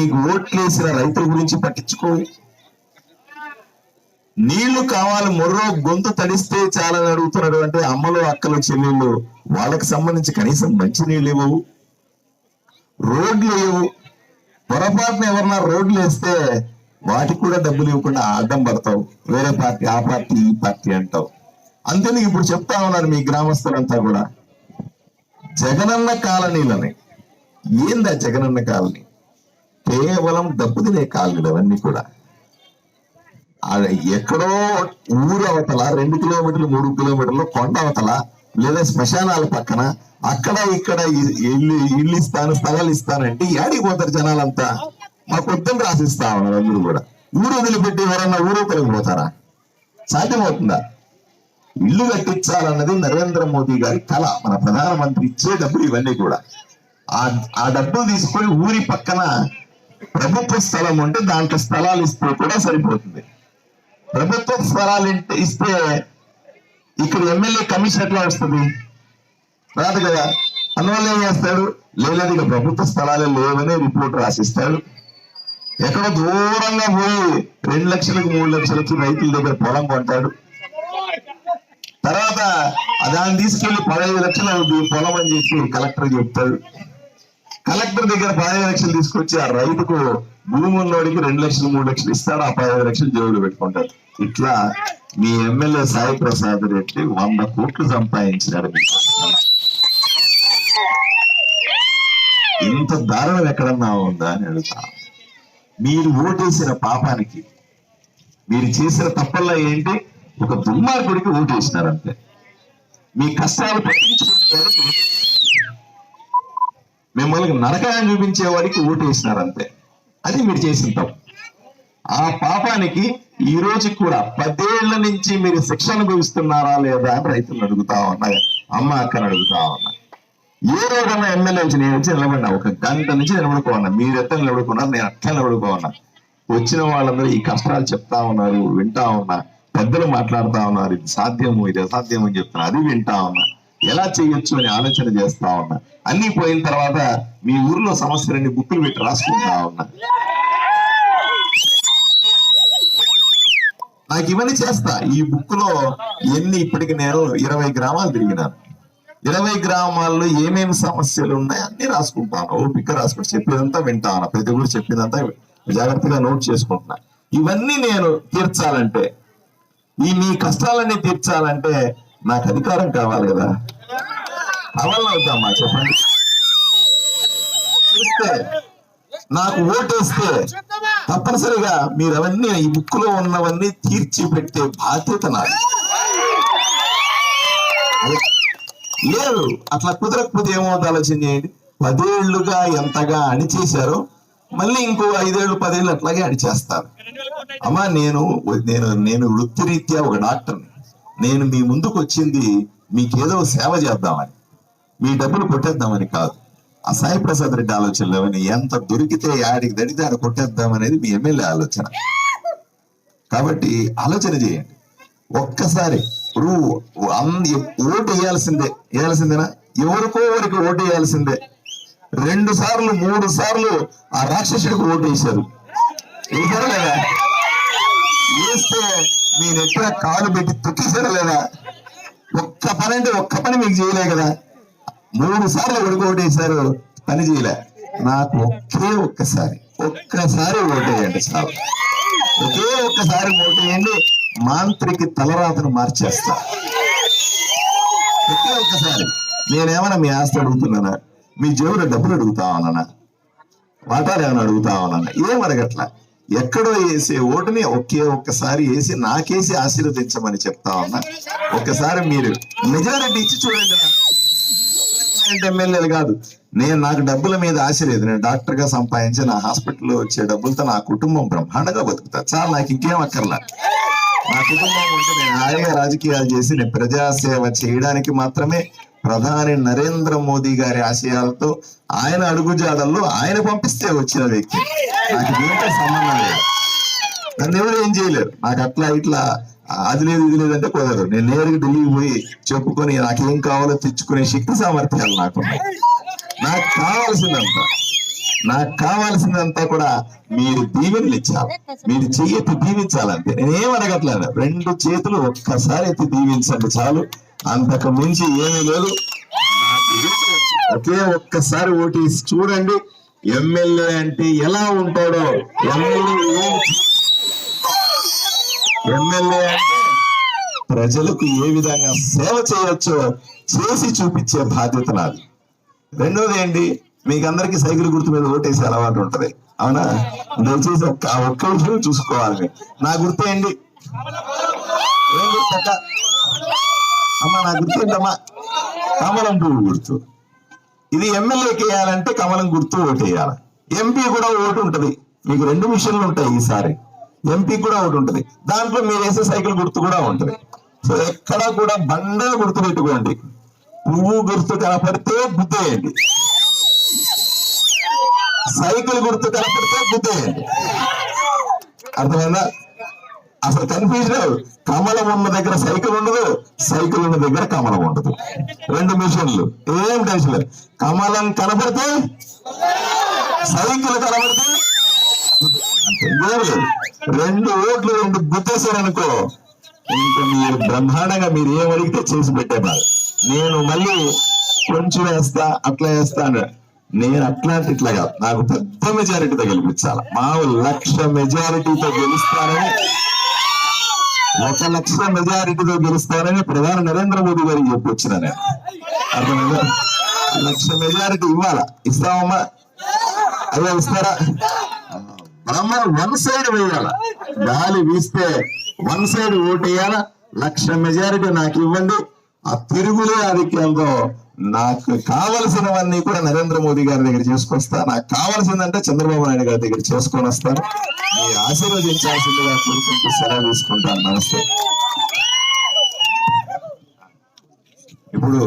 నీకు ఓట్లు వేసిన రైతుల గురించి పట్టించుకో. నీళ్ళు కావాలి మొర్రో గొంతు తడిస్తే చాలని అడుగుతున్నాడు అంటే అమ్మలు అక్కలు చెల్లెళ్ళు వాళ్ళకి సంబంధించి కనీసం మంచి నీళ్ళు ఇవ్వవు. రోడ్లు ఇవ్వవు పొరపాటున ఎవరన్నా రోడ్లు వేస్తే వాటికి కూడా డబ్బులు ఇవ్వకుండా అడ్డం పడతావు. వేరే పార్టీ ఆ పార్టీ ఈ పార్టీ అంటావు. అంతేందుకు ఇప్పుడు చెప్తా ఉన్నారు మీ గ్రామస్తులంతా కూడా. జగనన్న కాలనీలని. ఏందా జగనన్న కాలనీ? కేవలం డబ్బు తినే కాలనీలు అవన్నీ కూడా. ఎక్కడో ఊరు అవతల రెండు కిలోమీటర్లు మూడు కిలోమీటర్లు కొండ అవతల లేదా శ్మశానాల పక్కన అక్కడ ఇక్కడ ఇల్లు ఇల్లు ఇస్తాను స్థలాలు ఇస్తానంటే ఏడికి పోతారు జనాలంతా? మా కొద్దని రాసిస్తా ఉన్నారు అందరూ కూడా. ఊరు వదిలిపెట్టి ఎవరన్నా ఊరు పోతారా? సాధ్యమవుతుందా? ఇల్లు కట్టించాలన్నది నరేంద్ర మోదీ గారి కళ మన ప్రధానమంత్రి ఇచ్చే డబ్బులు ఇవన్నీ కూడా. ఆ ఆ డబ్బులు తీసుకొని ఊరి పక్కన ప్రభుత్వ స్థలం ఉంటే దాంట్లో స్థలాలు ఇస్తే కూడా సరిపోతుంది. ప్రభుత్వ స్థలాలు ఇస్తే ఇక్కడ ఎమ్మెల్యే కమిషన్ ఎట్లా వస్తుంది? రాదు కదా. అందువల్ల ఏం చేస్తాడు? లేదు ఇక ప్రభుత్వ స్థలాలే లేవని రిపోర్ట్ రాసిస్తాడు. ఎక్కడో దూరంగా పోయి రెండు లక్షలకు మూడు లక్షలకి రైతుల దగ్గర పొలం కొంటాడు. తర్వాత దాన్ని తీసుకెళ్ళి పదహైదు లక్షలు పొలం అని చెప్పి కలెక్టర్ చెప్తాడు. కలెక్టర్ దగ్గర పదహైదు లక్షలు తీసుకొచ్చి ఆ రైతుకు భూముల్లోడికి రెండు లక్షలు మూడు లక్షలు ఇస్తాడు ఆ పదహైదు లక్షలు జోబులు పెట్టుకుంటాడు ఇట్లా మీ ఎమ్మెల్యే సాయి ప్రసాద్ రెడ్డి వంద కోట్లు సంపాదించినాడు ఇంత దారుణం ఎక్కడన్నా ఉందా అని అడుగుతా. మీరు ఓటేసిన పాపానికి మీరు చేసిన తప్పల్లా ఏంటి? ఒక దుర్మార్గుడికి ఓటేసినారంతే మీ కష్టాలు పట్టించుకునే మిమ్మల్ని నరకాన్ని చూపించే వాడికి ఓటేసినారు అంతే అది మీరు చేసిన తప్పు. ఆ పాపానికి ఈ రోజు కూడా పదేళ్ళ నుంచి మీరు శిక్ష అనుభవిస్తున్నారా లేదా అని రైతులను అడుగుతా ఉన్నా అమ్మ అక్కని అడుగుతా ఉన్నా. ఏ రోజన్నా ఎమ్మెల్యే వచ్చి నేను వచ్చి నిలబడినా ఒక గంట నుంచి నిలబడుకోన్నా మీరు ఎట్లా నిలబడుకున్నారు నేను అట్లా నిలబడుకోన్నా వచ్చిన వాళ్ళందరూ ఈ కష్టాలు చెప్తా ఉన్నారు వింటా ఉన్నా. పెద్దలు మాట్లాడుతా ఉన్నారు ఇది సాధ్యము ఇది అసాధ్యం అని చెప్తున్నారు అది వింటా ఉన్నా. ఎలా చేయొచ్చు అని ఆలోచన చేస్తా ఉన్నా. అన్ని పోయిన తర్వాత మీ ఊర్లో సమస్యలన్నీ బుక్కులు పెట్టి రాసుకుంటా ఉన్నా. నాకు ఇవన్నీ చేస్తా. ఈ బుక్లో ఎన్ని ఇప్పటికి నేను ఇరవై గ్రామాలు తిరిగినాను. ఇరవై గ్రామాల్లో ఏమేమి సమస్యలు ఉన్నాయి అన్ని రాసుకుంటాను ఓపిక రాసుకుంటా. చెప్పేదంతా వింటాను ప్రతి ఒక్కరు చెప్పేదంతా జాగ్రత్తగా నోట్ చేసుకుంటున్నా. ఇవన్నీ నేను తీర్చాలంటే ఈ మీ కష్టాలన్నీ తీర్చాలంటే నాకు అధికారం కావాలి కదా. కావాలని అవుతామా చెప్పండి. చూస్తే నాకు ఓటేస్తే తప్పనిసరిగా మీరు అవన్నీ ఈ బుక్లో ఉన్నవన్నీ తీర్చి పెట్టే బాధ్యత నాది. లేదు అట్లా కుదరకపోతే ఏమవుతుంది ఆలోచన చేయండి. పదేళ్ళుగా ఎంతగా అణిచేశారో మళ్ళీ ఇంకో ఐదేళ్ళు పదేళ్ళు అట్లాగే అణిచేస్తారు. అమ్మా నేను నేను నేను వృత్తిరీత్యా ఒక డాక్టర్ని. నేను మీ ముందుకు వచ్చింది మీకేదో సేవ చేద్దామని మీ డబ్బులు కొట్టేద్దామని కాదు. ఆ సాయి ప్రసాద్ రెడ్డి ఆలోచనలు లేవని ఎంత దొరికితే యాడికి దడితే ఆడ కొట్టేద్దాం అనేది మీ ఎమ్మెల్యే ఆలోచన. కాబట్టి ఆలోచన చేయండి. ఒక్కసారి ఇప్పుడు ఓటు వేయాల్సిందే వేయాల్సిందేనా? ఎవరికో ఎవరికి ఓటు వేయాల్సిందే. రెండు సార్లు మూడు సార్లు ఆ రాక్షసుడికి ఓటు వేశారు. వేశారా లేదా? వేస్తే నేను ఎక్కడ కాలు పెట్టి తొక్కేశారా లేదా? ఒక్క పని అంటే ఒక్క పని మీకు చేయలే కదా. మూడు సార్లు ఎవరికి పని చేయలే. నాకు ఒకే ఒక్కసారి ఒక్కసారి ఓటేయండి చాలు ఒకే ఒక్కసారి ఓటేయండి మాంత్రికి తలరాతను మార్చేస్తా. ఒకే ఒక్కసారి. నేనేమన్నా మీ ఆస్తి అడుగుతున్నానా? మీ జేబులో డబ్బులు అడుగుతా ఉన్నానా? వాటాలు ఏమైనా అడుగుతా ఉన్నానా? ఏం అడగట్లా? ఎక్కడో వేసే ఓటుని ఒకే ఒక్కసారి వేసి నాకేసి ఆశీర్వదించమని చెప్తా ఉన్నా. ఒక్కసారి మీరు మెజారిటీ ఇచ్చి చూడండి ఎమ్మెల్యేలు కాదు. నేను నాకు డబ్బుల మీద ఆశ లేదు. నేను డాక్టర్గా సంపాదించి నా హాస్పిటల్లో వచ్చే డబ్బులతో నా కుటుంబం బ్రహ్మాండంగా బతుకుతా. చాలా నాకు ఇంకేం అక్కర్లా. నా కుటుంబం ఉంటే నేను హాయిగా రాజకీయాలు చేసి నేను ప్రజాసేవ చేయడానికి మాత్రమే ప్రధాని నరేంద్ర మోదీ గారి ఆశయాలతో ఆయన అడుగుజాడల్లో ఆయన పంపిస్తే వచ్చిన వ్యక్తి. నాకు దీంతో సంబంధం లేదు. నన్ను ఎవరు ఏం చేయలేరు. నాకు అట్లా ఇట్లా అది లేదు ఇది లేదంటే కుదరదు. నేను నేరుగా ఢిల్లీకి పోయి చెప్పుకొని నాకేం కావాలో తెచ్చుకునే శక్తి సామర్థ్యాలు నాకు నాకు కావాల్సిందంత నాకు కావాల్సిందంతా కూడా మీరు దీవెనలు ఇచ్చాలి. మీరు చెయ్యెత్తి దీవించాలంతే. నేనేం అడగట్లేదు. రెండు చేతులు ఒక్కసారి ఎత్తి దీవించండి చాలు. అంతకు మించి ఏమీ లేదు. ఒకే ఒక్కసారి ఓటేసి చూడండి ఎమ్మెల్యే అంటే ఎలా ఉంటాడో. ఎమ్మెల్యే ఎమ్మెల్యే అంటే ప్రజలకు ఏ విధంగా సేవ చేయొచ్చో చేసి చూపించే బాధ్యత నాది. రెండోది ఏంటి మీకు అందరికి సైకిల్ గుర్తు మీద ఓటేసే అలవాటు ఉంటది. అవునా? దయచేసి ఒక్క ఒక్క విషయం చూసుకోవాలి. నా గుర్తు ఏంటి? ఏం గుర్తు అమ్మ నా గుర్తుందమ్మా కమలం పువ్వు గుర్తు. ఇది ఎమ్మెల్యేకి వేయాలంటే కమలం గుర్తు ఓటు వేయాలి ఎంపీ కూడా ఓటు ఉంటది. మీకు రెండు మిషన్లు ఉంటాయి ఈసారి. ఎంపీ కూడా ఒకటి ఉంటది. దాంట్లో మీరు వేసే సైకిల్ గుర్తు కూడా ఉంటది. సో ఎక్కడ కూడా బండలు గుర్తు పెట్టుకోండి. పువ్వు గుర్తు కనపడితే గుర్తేయండి సైకిల్ గుర్తు కనపడితే గుర్తేయండి అర్థమైందా? అసలు కన్ఫ్యూజన్ కమలం ఉన్న దగ్గర సైకిల్ ఉండదు సైకిల్ ఉన్న దగ్గర కమలం ఉండదు. రెండు మిషన్లు ఏం టెన్షన్ లేదు. కమలం కనపడితే సైకిల్ కనబడితే రెండు ఓట్లు రెండు గుర్తేశారనుకో ఇంకా మీరు బ్రహ్మాండంగా మీరు ఏం అడిగితే చేసి పెట్టేవారు. నేను మళ్ళీ కొంచెం వేస్తా అట్లా వేస్తా నేను అట్లాంటి ఇట్లా కాదు. నాకు పెద్ద మెజారిటీతో గెలిపించాలి. మా లక్ష మెజారిటీతో గెలుస్తానని ఒక లక్ష మెజారిటీతో గెలుస్తానని ప్రధాని నరేంద్ర మోదీ గారికి చెప్పొచ్చిన నేను. అర్థమైందా? లక్ష మెజారిటీ ఇవ్వాలా? ఇస్తామమ్మా అదే ఇస్తారా? బ్రహ్మను వన్ సైడ్ వేయాల? గాలి వీస్తే వన్ సైడ్ ఓటేయాల? లక్ష మెజారిటీ నాకు ఇవ్వండి. ఆ తిరుగులే ఆధిక్యంతో నాకు కావలసినవన్నీ కూడా నరేంద్ర మోదీ గారి దగ్గర చేసుకొస్తా. నాకు కావాల్సిందంటే చంద్రబాబు నాయుడు గారి దగ్గర చేసుకొని వస్తాను. మీరు ఆశీర్వదించాల్సిందిగా కోరుకుంటూ సెలవు తీసుకుంటాను. నమస్తే. ఇప్పుడు